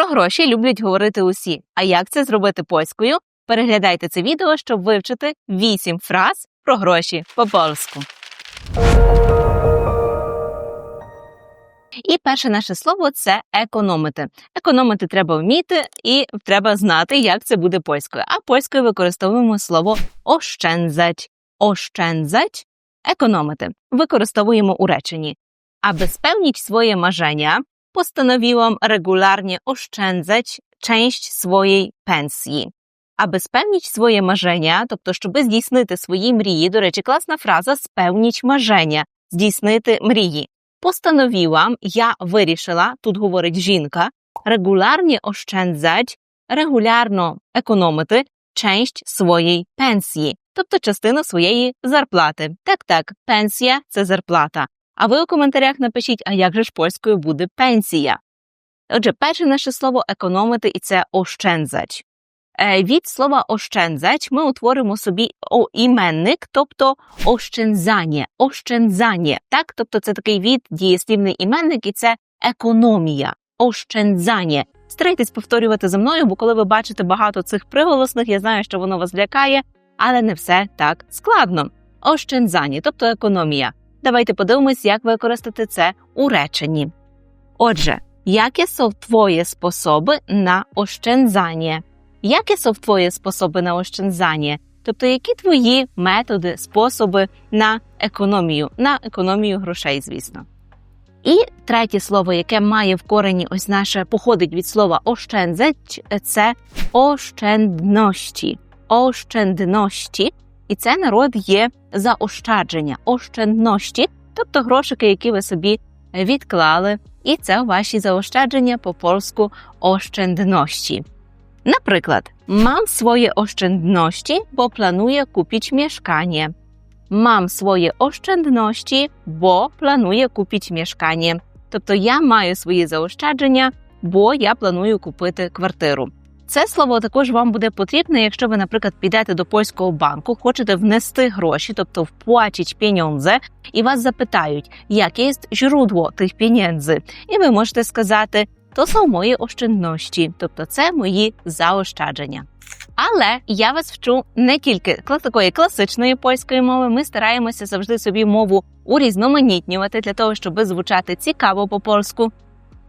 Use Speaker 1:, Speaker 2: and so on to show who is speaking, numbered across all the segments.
Speaker 1: Про гроші люблять говорити усі. А як це зробити польською? Переглядайте це відео, щоб вивчити 8 фраз про гроші по польську. І перше наше слово це економити. Економити треба вміти і треба знати, як це буде польською. А польською використовуємо слово ощензать. Ощензать економити. Використовуємо у реченні. Aby spełnić swoje marzenia, postanowiłam regularnie oszczędzać część swojej pensji. Аби spełnić своє marzenia, тобто, щоб здійснити свої мрії, до речі, класна фраза spełnić marzenia, здійснити мрії. Постановила, я вирішила, тут говорить жінка, регулярні ощензать, регулярно економити часть своєї пенсії, тобто частину своєї зарплати. Так, так, пенсія це зарплата. А ви у коментарях напишіть, а як же ж польською буде пенсія? Отже, перше наше слово економити і це ощензать. Е, Від слова ощензать ми утворимо собі іменник, тобто ощензання, ощензання. Так, тобто це такий від дієслівний іменник, і це економія, ощензання. Старайтесь повторювати за мною, бо коли ви бачите багато цих приголосних, я знаю, що воно вас лякає, але не все так складно. Ощензання, тобто економія. Давайте подивимось, як використати це у реченні. Отже, які są твої способи на ощензання? Які są твої способи на ощензання? Тобто, які твої методи, способи на економію, на економію грошей, звісно. І третє слово, яке має в корені ось наше походить від слова ощензать, це ощендності. Ощендності. І це народ є заощадження, ощендності, тобто грошики, які ви собі відклали, і це ваші заощадження по польську ощендності. Наприклад, mam swoje oszczędności, bo planuję kupić mieszkanie. Mam swoje oszczędności, bo planuję kupić mieszkanie. Тобто я маю свої заощадження, бо я планую купити квартиру. Це слово також вам буде потрібне, якщо ви, наприклад, підете до польського банку, хочете внести гроші, тобто вплачить пеньонзе, і вас запитають, яке є źródło тих пеньонзи. І ви можете сказати, то są мої oszczędności, тобто це мої заощадження. Але я вас вчу не тільки такої класичної польської мови. Ми стараємося завжди собі мову урізноманітнювати для того, щоб звучати цікаво по польську,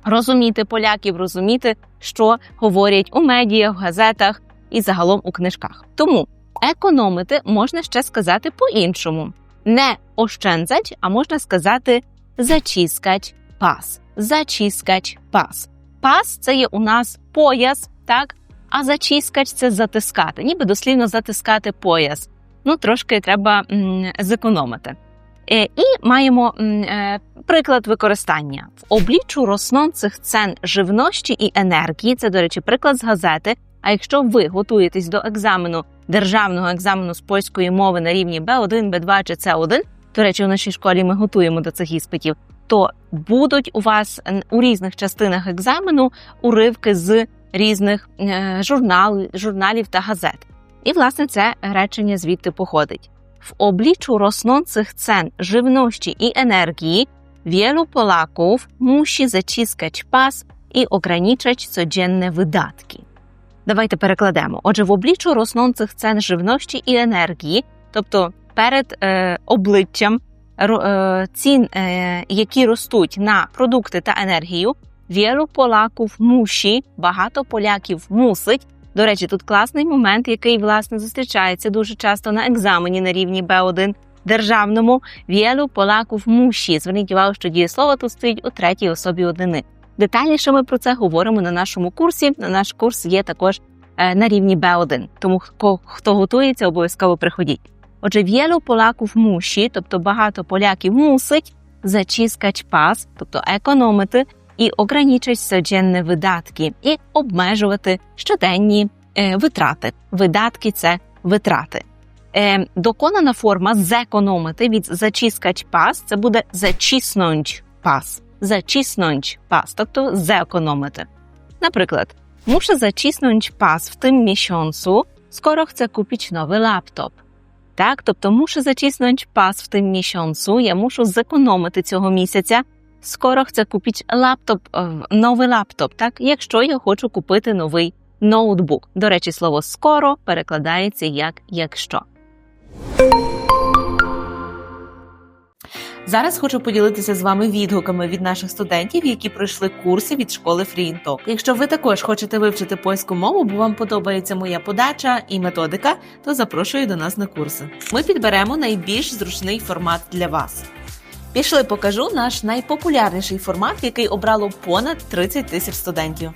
Speaker 1: розуміти поляків, розуміти, що говорять у медіях, в газетах і загалом у книжках. Тому економити можна ще сказати по-іншому: не ощензать, а можна сказати зачіскать пас. Зачіскать пас. Пас це є у нас пояс, так? А зачіскач це затискати, ніби дослівно затискати пояс. Ну, трошки треба м, зекономити. Е, і маємо е, приклад використання в обліччю роснучих цен живності і енергії. Це, до речі, приклад з газети. А якщо ви готуєтесь до екзамену державного екзамену з польської мови на рівні Б1, Б2 чи С1, до речі, у нашій школі ми готуємо до цих іспитів, то будуть у вас у різних частинах екзамену уривки з різних е, журнал, журналів та газет. І, власне, це речення звідти походить. W obliczu rosnących cen żywności i energii wielu Polaków musi zaciskać pas і ograniczać codzienne видатки. Давайте перекладемо. Отже, в обліччю роснучих цен живності і енергії, тобто перед е, обличчям е, цін, е, які ростуть на продукти та енергію, wielu Polaków musi, багато поляків мусить. До речі, тут класний момент, який власне зустрічається дуже часто на екзамені на рівні Б1 державному. Wielu Polaków musi. Зверніть увагу, що дієслово тут стоїть у третій особі одини. Детальніше ми про це говоримо на нашому курсі. На наш курс є також на рівні Б1. Тому хто готується, обов'язково приходіть. Отже, wielu Polaków musi, тобто багато поляків мусить зачіскать пас, тобто економити і ограничить соціальні видатки, і обмежувати щоденні е, витрати. Видатки це витрати. Е, Доконана форма зекономити від зачіскать пас це буде зачіснуть пас. Зачіснуть пас, тобто зекономити. Наприклад, muszę zacisnąć pas w tym miesiącu, skoro chcę kupić nowy laptop. Так, тобто мушу зачіснути пас в тим місяцю, я мушу зекономити цього місяця, Скоро chcę kupić лаптоп, новий лаптоп, так? Якщо я хочу купити новий ноутбук. До речі, слово скоро перекладається як якщо. Зараз хочу поділитися з вами відгуками від наших студентів, які пройшли курси від школи FreeInTalk. Якщо ви також хочете вивчити польську мову, бо вам подобається моя подача і методика, то запрошую до нас на курси. Ми підберемо найбільш зручний формат для вас. Пішли, покажу наш найпопулярніший формат, який обрало понад 30 тисяч студентів.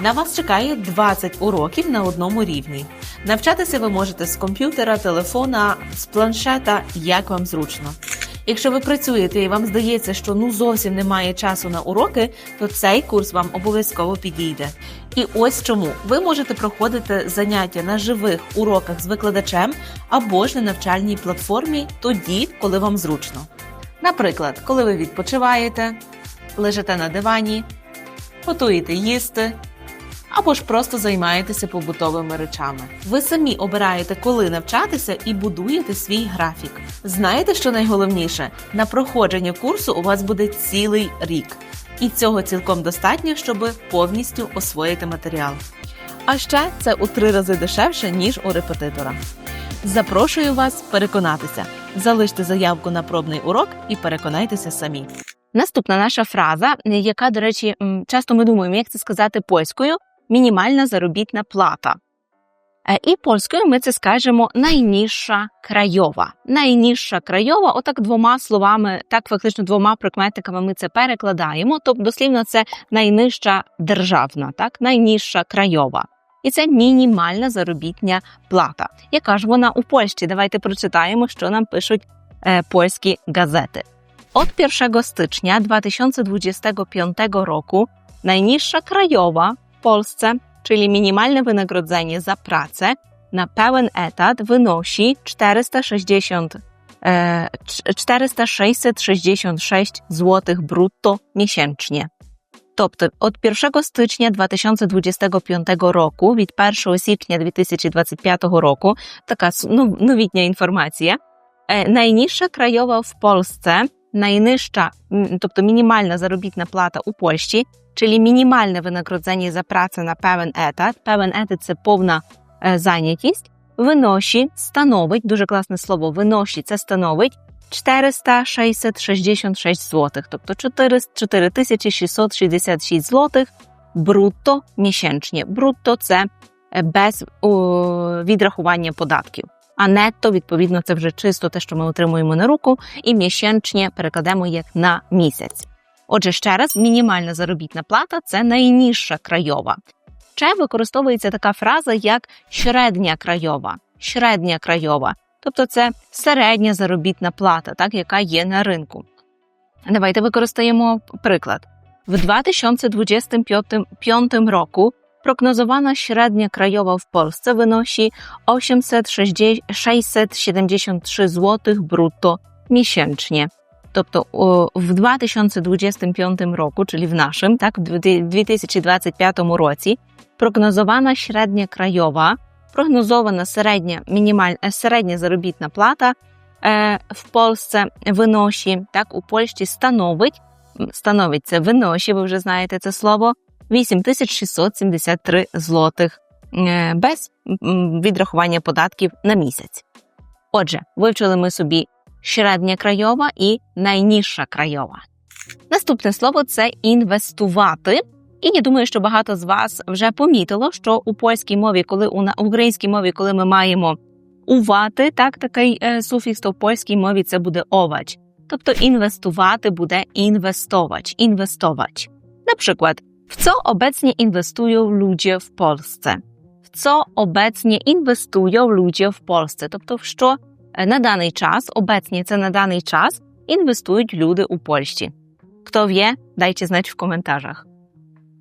Speaker 1: На вас чекає 20 уроків на одному рівні. Навчатися ви можете з комп'ютера, телефона, з планшета, як вам зручно. Якщо ви працюєте і вам здається, що ну зовсім немає часу на уроки, то цей курс вам обов'язково підійде. І ось чому ви можете проходити заняття на живих уроках з викладачем або ж на навчальній платформі тоді, коли вам зручно. Наприклад, коли ви відпочиваєте, лежите на дивані, готуєте їсти або ж просто займаєтеся побутовими речами. Ви самі обираєте, коли навчатися, і будуєте свій графік. Знаєте, що найголовніше? На проходження курсу у вас буде цілий рік, і цього цілком достатньо, щоб повністю освоїти матеріал. А ще це у три рази дешевше ніж у репетитора. Запрошую вас переконатися. Залиште заявку на пробний урок і переконайтеся самі. Наступна наша фраза, яка, до речі, часто ми думаємо, як це сказати польською мінімальна заробітна плата. Е, і польською ми це скажемо найніжша крайова. Найніжша крайова, отак двома словами, так фактично двома прикметниками ми це перекладаємо. Тобто, дослівно, це найнижча державна, так, найніжша крайова. І це мінімальна заробітня плата. Яка ж вона у Польщі? Давайте прочитаємо, що нам пишуть е, польські газети. Od 1 stycznia 2025 roku najniższa krajowa Polsce, czyli minimalne wynagrodzenie za pracę na pełen etat wynosi 460 4666 zł brutto miesięcznie. Тобто від 1 стичня 2025 року, від 1 січня 2025 року, така ну, новітня інформація, найнижча краєва в Польsce, найнижча, тобто мінімальна заробітна плата у Польщі czyli minimalne wynagrodzenie za pracę na pełen etat, pełen etat це повна е, зайнятість, виноші, становить, дуже класне слово, виноші, це становить 466 злотих, тобто 4666 злотих брутто місячні. Брутто це е, без відрахування податків. А нетто, відповідно, це вже чисто те, що ми отримуємо на руку, і місячні перекладемо як на місяць. Отже, ще раз, мінімальна заробітна плата це найніжша крайова. Ще використовується така фраза, як середня крайова. Середня крайова. Тобто це середня заробітна плата, так, яка є на ринку. Давайте використаємо приклад. В 2025 року прогнозована середня крайова в Польsce wynosi 873 zł brutto miesięcznie. Тобто в 2025 року, czyli в нашому, так, в 2025 році, прогнозована середня крайова, прогнозована середня мінімальна середня заробітна плата е, в Польщі виноші, так, у Польщі становить, становить це виноші, ви вже знаєте це слово, 8673 злотих е, без відрахування податків на місяць. Отже, вивчили ми собі середня крайова і найніжша крайова. Наступне слово це інвестувати. І я думаю, що багато з вас вже помітило, що у польській мові, коли у українській мові, коли ми маємо увати, так такий е, суфікс, то в польській мові це буде овач. Тобто інвестувати буде інвестовач, інвестовач. Наприклад, в co obecnie inwestują ludzie w Polsce? W co obecnie inwestują ludzie w Polsce? Тобто, в що на даний час, obecnie це на даний час, інвестують люди у Польщі. Хто в'є, дайте знати в коментарях.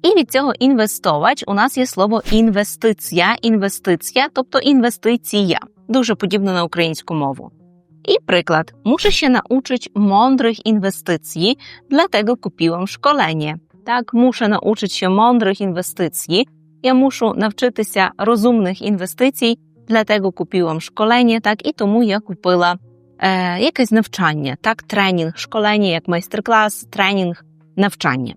Speaker 1: І від цього інвестовач у нас є слово інвестиція, інвестиція, тобто інвестиція, дуже подібно на українську мову. I przykład. Muszę się nauczyć mądrych inwestycji, dlatego kupiłam szkolenie. Tak, muszę nauczyć się mądrych inwestycji. Ja muszę nauczyć się rozumnych inwestycji, Dlatego kupiłam szkolenie, tak i тому я купила е, якесь навчання, так, тренінг, школення, як майстер-клас, тренінг, навчання.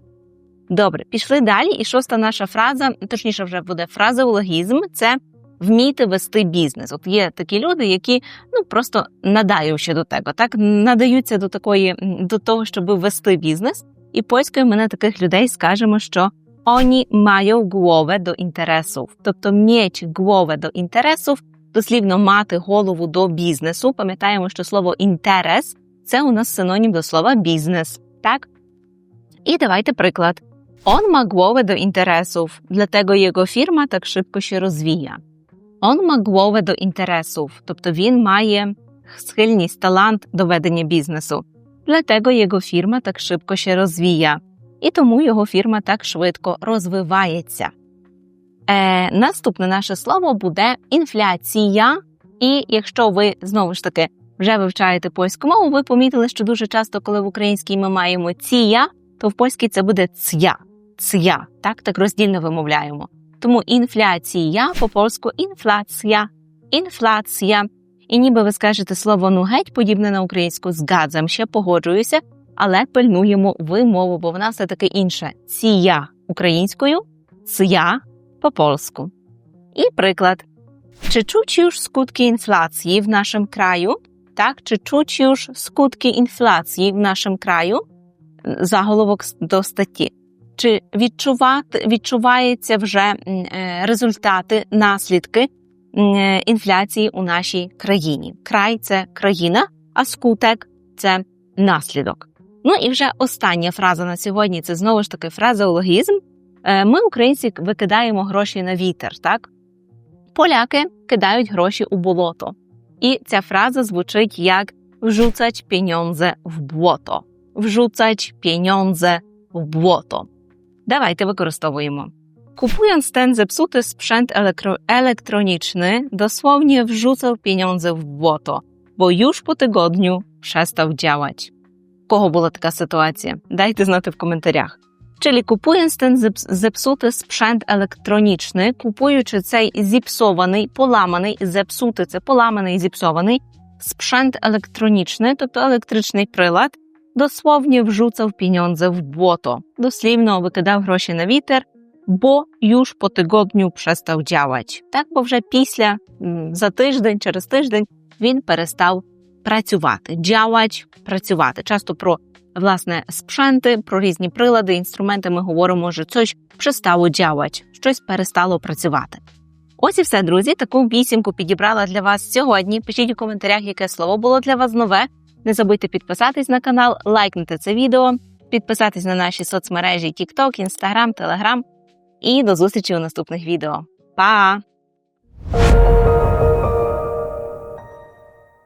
Speaker 1: Добре, пішли далі. І шоста наша фраза, точніше, вже буде фразеологізм, це вміти вести бізнес. От є такі люди, які ну просто надаючи до того, так надаються до такої до того, щоб вести бізнес. І польською ми на таких людей скажемо, що oni mają głowę до інтересів. Тобто mieć głowę до інтересів, дослівно мати голову до бізнесу. Пам'ятаємо, що слово інтерес це у нас синонім до слова бізнес. Так? І давайте приклад. On ma głowę do interesów, dlatego jego firma так szybko się rozwija. On ma głowę до interesów, тобто він має схильність, талант до ведення бізнесу. Dlatego jego firma так швидко się розвія. І тому його фірма так швидко розвивається. Е, наступне наше слово буде інфляція. І якщо ви знову ж таки вже вивчаєте польську мову, ви помітили, що дуже часто, коли в українській ми маємо ція, то в польській це буде ця. Ця. Так, так роздільно вимовляємо. Тому інфляція по польську інфляція, інфляція. І ніби ви скажете слово ну геть подібне на українську, згадзам ще погоджуюся, але пильнуємо вимову, бо вона все таки інша. Ція українською, ця по польську. І приклад. Чи чуть już skutki inflacji w naszym kraju? Так, чи чуть już skutki інфляції в нашому краю? Заголовок до статті. Чи відчувати, відчувається вже е, результати, наслідки інфляції у нашій країні? Край це країна, а скутек це наслідок. Ну і вже остання фраза на сьогодні це знову ж таки фразеологізм. Е, Ми, українці, викидаємо гроші на вітер, так? Поляки кидають гроші у болото. І ця фраза звучить як вжуцать pieniądze в błoto. Wrzucać pieniądze w błoto. Давайте використовуємо. Kupując ten zepsuty sprzęt elektro- elektroniczny, dosłownie wrzucał pieniądze w błoto, bo już po tygodniu przestał działać. Кого була така ситуація? Дайте знати в коментарях. Czyli kupując ten zepsuty sprzęt elektroniczny, купуючи цей зіпсований, поламаний, зепсути це поламаний, зіпсований sprzęt elektroniczny, тобто електричний прилад, dosłownie wrzucał pieniądze w błoto. Дослівно викидав гроші на вітер, бо już по тижню przestał działać. Так, бо вже після, за тиждень, через тиждень він перестав працювати. Działać – працювати. Часто про власне спшенти, про різні прилади, інструменти ми говоримо, що щось przestało działać, щось перестало працювати. Ось і все, друзі. Таку вісімку підібрала для вас сьогодні. Пишіть у коментарях, яке слово було для вас нове. Не забудьте підписатись на канал, лайкнути це відео, підписатись на наші соцмережі TikTok, Instagram, Telegram. І до зустрічі у наступних відео. Па!